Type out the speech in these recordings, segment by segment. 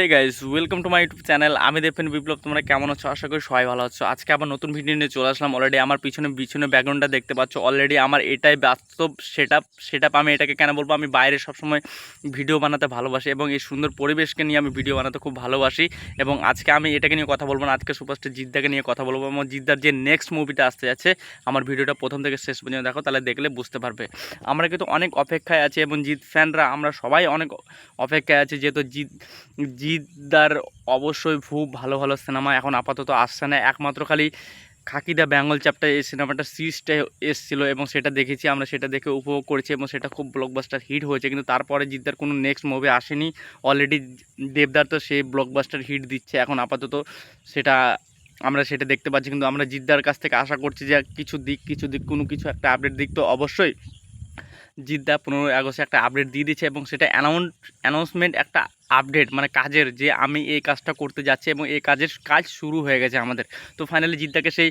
Hey guys welcome to my YouTube channel আমি দেবেন বিপ্লব, তোমরা কেমন আছো? আশা করি সবাই ভালো আছো। আজকে আবার নতুন ভিডিও নিয়ে চলে আসলাম। অলরেডি আমার পিছনে পিছনে ব্যাকগ্রাউন্ডটা দেখতে পাচ্ছ। অলরেডি আমার এটাই বাস্তব সেট আপ সেট আপ আমি এটাকে কেন বলব? আমি বাইরে সবসময় ভিডিও বানাতে ভালোবাসি এবং এই সুন্দর পরিবেশকে নিয়ে আমি ভিডিও বানাতে খুব ভালোবাসি এবং আজকে আমি এটাকে নিয়ে কথা বলব না। আজকে সুপারস্টার জিদ্দাকে নিয়ে কথা বলব এবং জিদ্দার যে নেক্সট মুভিটা আসতে যাচ্ছে, আমার ভিডিওটা প্রথম থেকে শেষ পর্যন্ত দেখো, তাহলে দেখলে বুঝতে পারবে। আমরা কিন্তু অনেক অপেক্ষায় আছি এবং জিৎ ফ্যানরা আমরা সবাই অনেক অপেক্ষায় আছি যেহেতু জিৎ জিদ্দার অবশ্যই খুব ভালো ভালো সিনেমা, এখন আপাতত আসছে না। একমাত্র খালি খাকি খাকিদা বেঙ্গল চ্যাপ্টার এই সিনেমাটা সিরিজটা এসেছিল এবং সেটা দেখেছি, আমরা সেটা দেখে উপভোগ করেছি এবং সেটা খুব ব্লকবাস্টার হিট হয়েছে। কিন্তু তারপরে জিদ্দার কোনো নেক্সট মুভি আসেনি। অলরেডি দেবদার তো সেই ব্লকবাস্টার হিট দিচ্ছে, এখন আপাতত সেটা আমরা সেটা দেখতে পাচ্ছি। কিন্তু আমরা জিদ্দার কাছ থেকে আশা করছি যে কিছু দিক কিছু দিক, কোনো কিছু একটা আপডেট দিক। তো অবশ্যই জিদ্দা পনেরোই আগস্টে একটা আপডেট দিয়ে দিচ্ছে এবং সেটা অ্যানাউন্স অ্যানাউন্সমেন্ট একটা আপডেট মানে কাজের যে আমি এই কাজটা করতে যাচ্ছি এবং এই কাজের কাজ শুরু হয়ে গেছে আমাদের। তো ফাইনালি জিদ্দাকে সেই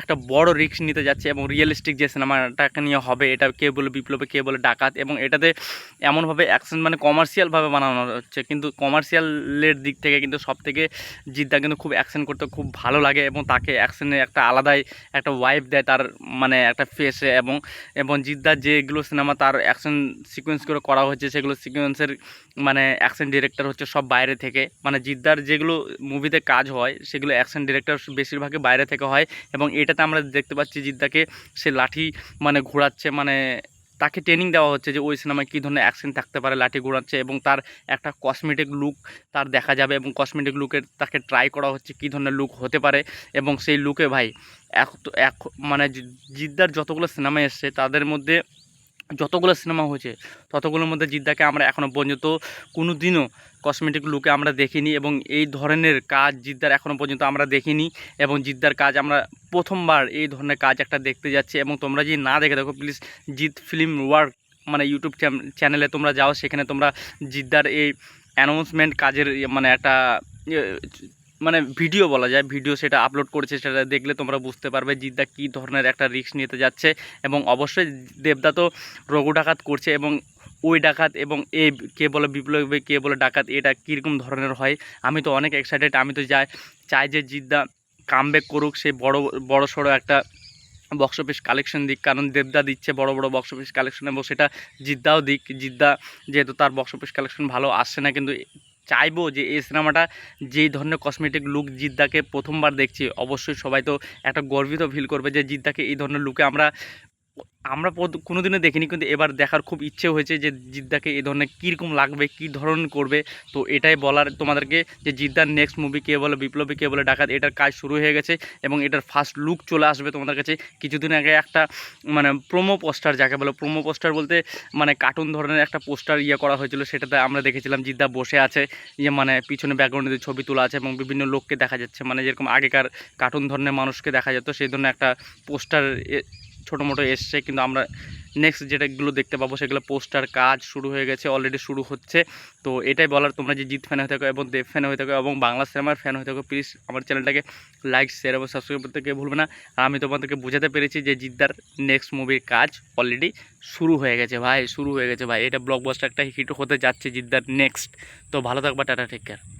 একটা বড় রিস্ক নিতে যাচ্ছে এবং রিয়েলিস্টিক যে সিনেমাটাকে নিয়ে হবে, এটা কে বলে বিপ্লবে, কে বলে ডাকাত এবং এটাতে এমনভাবে অ্যাকশন মানে কমার্শিয়ালভাবে বানানো হচ্ছে। কিন্তু কমার্শিয়ালের দিক থেকে কিন্তু সব থেকে জিদ্দা কিন্তু খুব অ্যাকশন করতে খুব ভালো লাগে এবং তাকে অ্যাকশনে একটা আলাদাই একটা ওয়াইফ দেয় তার মানে একটা ফেসে এবং এবং জিদ্দার যেগুলো সিনেমা তার অ্যাকশন সিকোয়েন্স করে করা হয়েছে, সেগুলো সিকোয়েন্সের মানে অ্যাকশন ডিরেক্টর হচ্ছে সব বাইরে থেকে। মানে জিদ্দার যেগুলো মুভিতে কাজ হয়, সেগুলো অ্যাকশন ডিরেক্টর বেশিরভাগই বাইরে থেকে হয় এবং এটাতে আমরা দেখতে পাচ্ছি জিদ্দাকে সে লাঠি মানে ঘোরাচ্ছে মানে তাকে ট্রেনিং দেওয়া হচ্ছে যে ওই সিনেমায় কী ধরনের অ্যাকশন থাকতে পারে লাঠি ঘোরাচ্ছে এবং তার একটা কসমেটিক লুক তার দেখা যাবে এবং কসমেটিক লুকের তাকে ট্রাই করা হচ্ছে কী ধরনের লুক হতে পারে এবং সেই লুকে ভাই এক এক মানে জিদ্দার যতগুলো সিনেমা এসছে তাদের মধ্যে যতগুলো সিনেমা হয়েছে, ততগুলোর মধ্যে জিদ্দাকে আমরা এখনও পর্যন্ত কোনো দিনও কসমেটিক লুকে আমরা দেখিনি এবং এই ধরনের কাজ জিদ্দার এখনও পর্যন্ত আমরা দেখিনি এবং জিদ্দার কাজ আমরা প্রথমবার এই ধরনের কাজ একটা দেখতে যাচ্ছি এবং তোমরা যদি না দেখে দেখো প্লিজ জিৎ ফিল্ম ওয়ার্ক মানে ইউটিউব চ্যানেলে তোমরা যাও, সেখানে তোমরা জিদ্দার এই অ্যানাউন্সমেন্ট কাজের মানে একটা মানে ভিডিও বলা যায়। ভিডিও সেটা আপলোড করেছে, সেটা দেখলে তোমরা বুঝতে পারবে জিদ্দা কী ধরনের একটা রিস্ক নিতে যাচ্ছে এবং অবশ্যই দেবদা তো রঘু ডাকাত করছে এবং ওই ডাকাত এবং এ কে বলে বিপ্লবী কে বলে ডাকাত, এটা কীরকম ধরনের হয়? আমি তো অনেক এক্সাইটেড আমি তো যাই, চাই যে জিদ্দা কামব্যাক করুক সেই বড় বড় সড়ো একটা বক্স অফিস কালেকশন দিক। কারণ দেবদা দিচ্ছে বড় বড় বক্স অফিস কালেকশন এবং সেটা জিদ্দাও দিক। জিদ্দা যেহেতু তার বক্স অফিস কালেকশন ভালো, আসছে না, কিন্তু চাইব যে এই সিনেমাটা যেই ধরনের কসমেটিক লুক জিদ্দাকে প্রথমবার দেখছি, অবশ্যই সবাই তো একটা গর্বিত ফিল করবে যে জিদ্দাকে এই ধরনের লুকে আমরা আমরা কোনোদিনও দেখিনি, কিন্তু এবার দেখার খুব ইচ্ছে হয়েছে যে জিদ্দাকে এই ধরনের কীরকম লাগবে, কী ধরনের করবে। তো এটাই বলার তোমাদেরকে যে জিদ্দার নেক্সট মুভি কে বলে, বিপ্লবী কে বলে, ডাকাত, এটার কাজ শুরু হয়ে গেছে এবং এটার ফার্স্ট লুক চলে আসবে তোমাদের কাছে। কিছুদিন আগে একটা মানে প্রোমো পোস্টার যাকে বলে প্রোমো পোস্টার বলতে মানে কার্টুন ধরনের একটা পোস্টার ইয়ে করা হয়েছিল, সেটাতে আমরা দেখেছিলাম জিদ্দা বসে আছে ইয়ে মানে পিছনে ব্যাকগ্রাউন্ডে ছবি তোলা আছে এবং বিভিন্ন লোককে দেখা যাচ্ছে। মানে যেরকম আগেকার কার্টুন ধরনের মানুষকে দেখা যেত, সেই ধরনের একটা পোস্টার ছোটো মোটো এসছে, কিন্তু আমরা নেক্সট যেটাগুলো দেখতে পাবো সেগুলো পোস্টার কাজ শুরু হয়ে গেছে অলরেডি শুরু হচ্ছে। তো এটাই বলার, তোমরা যে জিৎ ফ্যান হয়ে থাকো এবং দেব ফ্যান হয়ে থাকো এবং বাংলা সিনেমার ফ্যান হয়ে থাকো প্লিজ আমার চ্যানেলটাকে লাইক শেয়ার এবং সাবস্ক্রাইব করতে ভুলবে না। আর আমি তোমাদেরকে বোঝাতে পেরেছি যে জিদ্দার নেক্সট মুভির কাজ অলরেডি শুরু হয়ে গেছে ভাই, শুরু হয়ে গেছে ভাই। এটা ব্লকবাস্টার একটা হিট হতে যাচ্ছে জিদ্দার নেক্সট তো ভালো থাকবা, টাটা টেক কেয়ার